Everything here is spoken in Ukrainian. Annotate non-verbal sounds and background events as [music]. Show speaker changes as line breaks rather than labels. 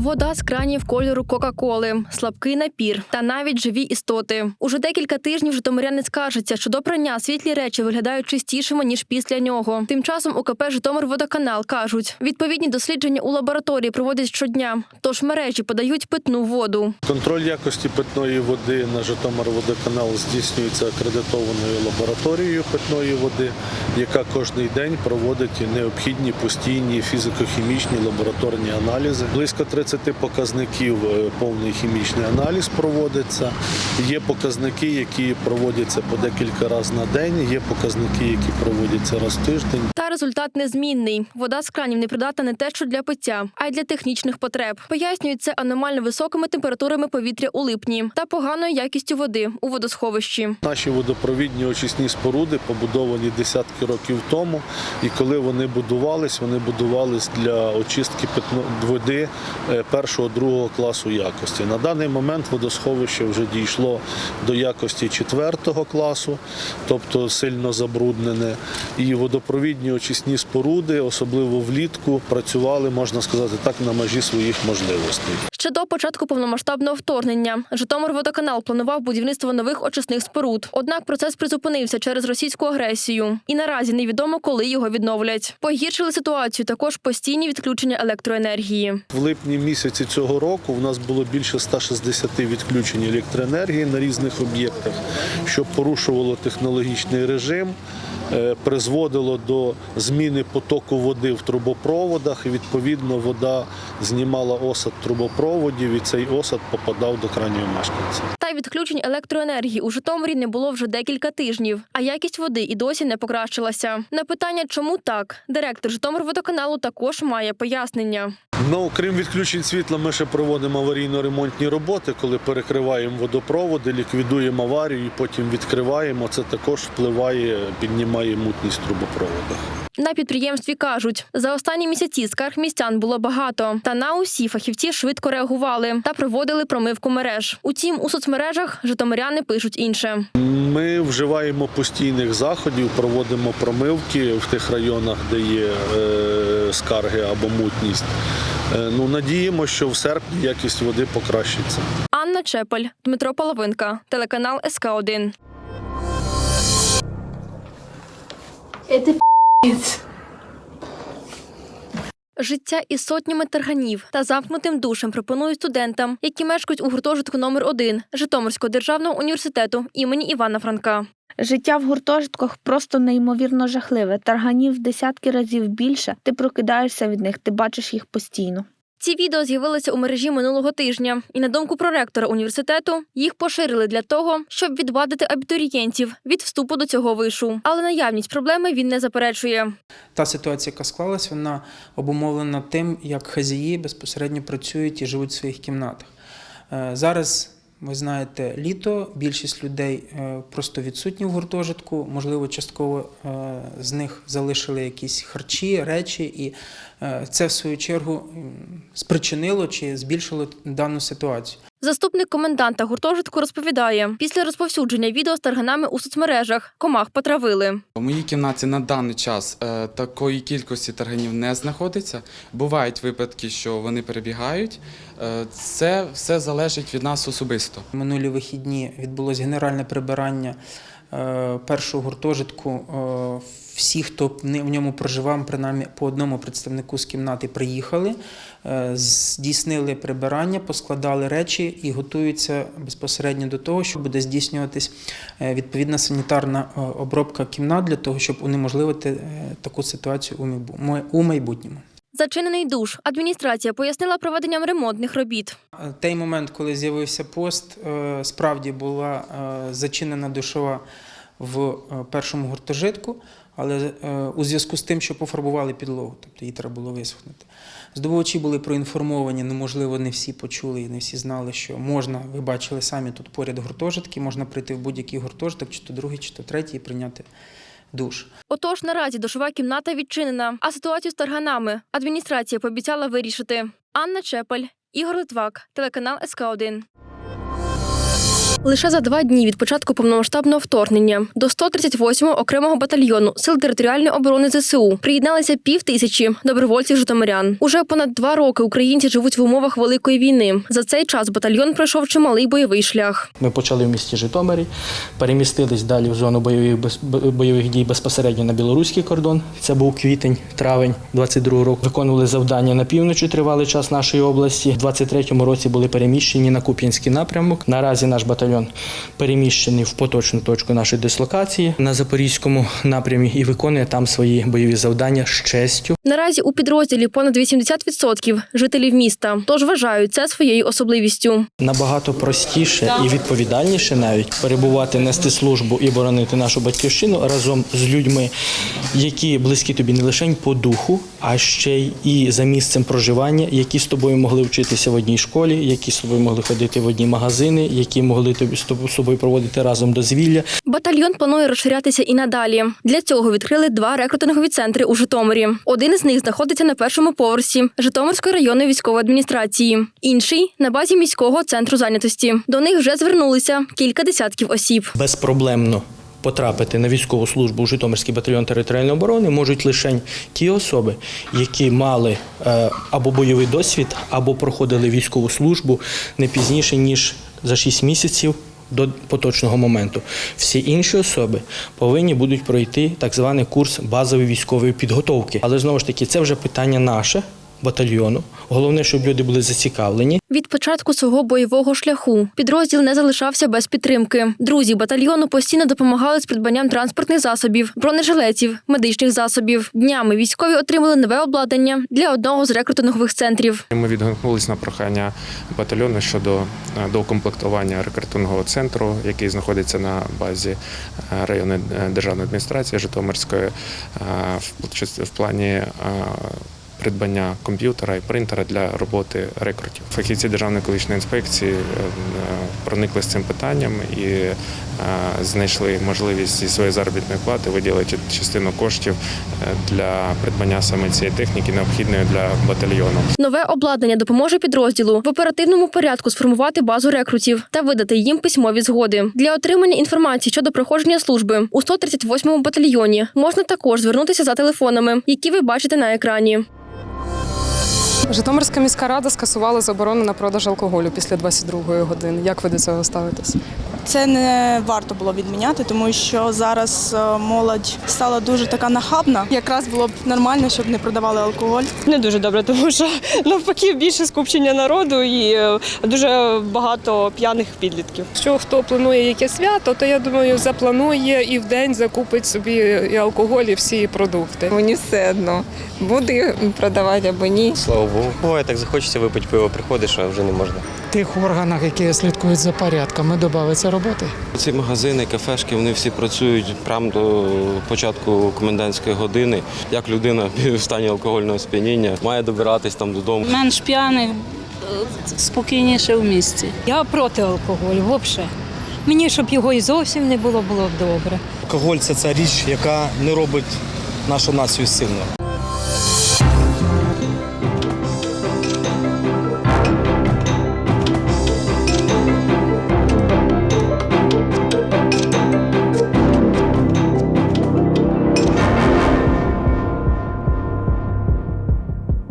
Вода з кранів кольору Кока-Коли, слабкий напір та навіть живі істоти. Уже декілька тижнів житомиряни скаржаться, що до прання світлі речі виглядають чистішими ніж після нього. Тим часом УКП Житомирводоканал кажуть, відповідні дослідження у лабораторії проводять щодня, тож мережі подають питну воду.
Контроль якості питної води на Житомирводоканал здійснюється акредитованою лабораторією питної води, яка кожен день проводить необхідні постійні фізико-хімічні лабораторні аналізи. Близько 30 показників е, повний хімічний аналіз проводиться. Є показники, які проводяться по декілька разів на день. Є показники, які проводяться раз в тиждень.
Та результат незмінний. Вода з кранів не придатна не те, що для пиття, а й для технічних потреб. Пояснюють це аномально високими температурами повітря у липні та поганою якістю води у водосховищі.
Наші водопровідні очисні споруди побудовані десятки років тому, і коли вони будувались, вони будувались для очистки води е, першого другого класу якості. На даний момент водосховище вже дійшло до якості четвертого класу, тобто сильно забруднене. І водопровідні очисні споруди, особливо влітку, працювали, можна сказати так, на межі своїх можливостей.
Ще до початку повномасштабного вторгнення Житомирводоканал планував будівництво нових очисних споруд. Однак процес призупинився через російську агресію, і наразі невідомо, коли його відновлять. Погіршили ситуацію також постійні відключення електроенергії.
В липні місяці цього року в нас було більше 160 відключень електроенергії на різних об'єктах, що порушувало технологічний режим, призводило до зміни потоку води в трубопроводах. І відповідно вода знімала осад трубопроводів, і цей осад попадав до крайнього мешканця.
Відключень електроенергії у Житомирі не було вже декілька тижнів, а якість води і досі не покращилася. На питання, чому так, директор Житомирводоканалу також має пояснення.
Ну, крім відключень світла, ми ще проводимо аварійно-ремонтні роботи, коли перекриваємо водопроводи, ліквідуємо аварію, і потім відкриваємо. Це також впливає, піднімає мутність в трубопроводах.
На підприємстві кажуть, за останні місяці скарг містян було багато, та на усі фахівці швидко реагували та проводили промивку мереж. Утім, у соцмережах житомиряни пишуть інше.
Ми вживаємо постійних заходів, проводимо промивки в тих районах, де є е, скарги або мутність. Е, ну, надіємо, що в серпні якість води покращиться.
Анна Чепель, Дмитро Половинка, телеканал СК 1
Это пи***ц.
Життя із сотнями тарганів та замкнутим душем пропонують студентам, які мешкають у гуртожитку номер 1 Житомирського державного університету імені Івана Франка.
Життя в гуртожитках просто неймовірно жахливе. Тарганів десятки разів більше. Ти прокидаєшся від них, ти бачиш їх постійно.
Ці відео з'явилися у мережі минулого тижня, і на думку проректора університету, їх поширили для того, щоб відвадити абітурієнтів від вступу до цього вишу. Але наявність проблеми він не заперечує.
Та ситуація, яка склалась, вона обумовлена тим, як хазії безпосередньо працюють і живуть в своїх кімнатах. Е, Зараз, ви знаєте, літо, більшість людей е, просто відсутні в гуртожитку, можливо, частково е, з них залишили якісь харчі, речі, і е, це, в свою чергу, спричинило чи збільшило дану ситуацію.
Заступник коменданта гуртожитку розповідає: після розповсюдження відео з тарганами у соцмережах комах потравили.
У моїй кімнаті на даний час е, такої кількості тарганів не знаходиться. Бувають випадки, що вони перебігають. Е, це все залежить від нас особисто.
Минулі вихідні відбулось генеральне прибирання е, першого гуртожитку. Е, Всі, хто в не- в ньому проживав, принаймні по одному представнику з кімнати приїхали, здійснили прибирання, поскладали речі і готуються безпосередньо до того, що буде здійснюватись е, відповідна санітарна е, обробка кімнат для того, щоб унеможливити е, таку ситуацію у майбутньому.
Зачинений душ. Адміністрація пояснила проведенням ремонтних робіт.
Е, Той момент, коли з'явився пост, е, справді була е, зачинена душова в е, першому гуртожитку, але е, у зв'язку з тим, що пофарбували підлогу, тобто її треба було висохнути. Здобувачі були проінформовані, ну можливо, не всі почули і не всі знали, що можна, ви бачили самі тут поряд гуртожитки, можна прийти в будь-який гуртожиток, чи то другий, чи то третій, і прийняти душ.
Отож, наразі душова кімната відчинена, а ситуацію з тарганами адміністрація пообіцяла вирішити. Анна Чепель, Ігор Литвак, телеканал СК 1 Лише за два дні від початку повномасштабного вторгнення до 138-го окремого батальйону сил територіальної оборони ЗСУ приєдналися пів тисячі добровольців житомирян. Уже понад два роки українці живуть в умовах великої війни. За цей час батальйон пройшов чималий бойовий шлях.
Ми почали в місті Житомирі, перемістились далі в зону бойових, бойових дій безпосередньо на білоруський кордон. Це був квітень, травень 22 року. Виконували завдання на півночі тривалий час нашої області. В 23-му році були переміщені на Куп'янський напрямок. Наразі наш батальйон переміщений в поточну точку нашої дислокації на Запорізькому напрямі і виконує там свої бойові завдання з честю.
Наразі у підрозділі понад 80% жителів міста, тож вважають це своєю особливістю.
Набагато простіше і відповідальніше навіть перебувати, нести службу і боронити нашу батьківщину разом з людьми, які близькі тобі не лише по духу, а ще й і за місцем проживання, які з тобою могли вчитися в одній школі, які з тобою могли ходити в одні магазини, які могли з собою проводити разом дозвілля.
Батальйон планує розширятися і надалі. Для цього відкрили два рекрутингові центри у Житомирі. Один із них знаходиться на першому поверсі Житомирської районної військової адміністрації, інший на базі міського центру зайнятості. До них вже звернулися кілька десятків осіб.
безпроблемно потрапити на військову службу у Житомирський батальйон територіальної оборони можуть лише ті особи, які мали е, або бойовий досвід, або проходили військову службу не пізніше ніж за 6 місяців. До поточного моменту всі інші особи повинні будуть пройти так званий курс базової військової підготовки. Але знову ж таки, це вже питання наше батальйону. Головне, щоб люди були зацікавлені.
Від початку свого бойового шляху підрозділ не залишався без підтримки. Друзі батальйону постійно допомагали з придбанням транспортних засобів, бронежилетів, медичних засобів. Днями військові отримали нове обладнання для одного з рекрутингових центрів.
Ми відгукнулись на прохання батальйону щодо е, докомплектування рекрутингового центру, який знаходиться на базі е, районної е, державної адміністрації Житомирської в плані придбання комп'ютера і принтера для роботи рекрутів. Фахівці Державної екологічної інспекції е, е, проникли з цим питанням і е, знайшли можливість зі своєї заробітної плати виділити частину коштів для придбання саме цієї техніки, необхідної для батальйону.
Нове обладнання допоможе підрозділу в оперативному порядку сформувати базу рекрутів та видати їм письмові згоди. Для отримання інформації щодо проходження служби у 138-му батальйоні можна також звернутися за телефонами, які ви бачите на екрані.
Житомирська міська рада скасувала заборону на продаж алкоголю після 22-ї години. Як ви до цього ставитесь?
Це не варто було відміняти, тому що зараз е, молодь стала дуже така нахабна. Якраз було б нормально, щоб не продавали алкоголь.
Не дуже добре, тому що [laughs] навпаки більше скупчення народу і е, дуже багато п'яних підлітків.
Що хто планує яке свято, то я думаю, запланує і в день закупить собі і алкоголь, і всі продукти.
Мені все одно буде продавати або ні.
Слава Богу. Буває, так захочеться випити пиво, приходиш, а вже не можна.
В тих органах, які слідкують за порядком, додається роботи.
Ці магазини, кафешки, вони всі працюють прямо до початку комендантської години. Як людина [laughs] в стані алкогольного сп'яніння має добиратись там додому.
Менш п'яних, спокійніше в місті.
Я проти алкоголю, взагалі. Мені, щоб його і зовсім не було, було б добре.
Алкоголь це ця річ, яка не робить нашу націю сильною.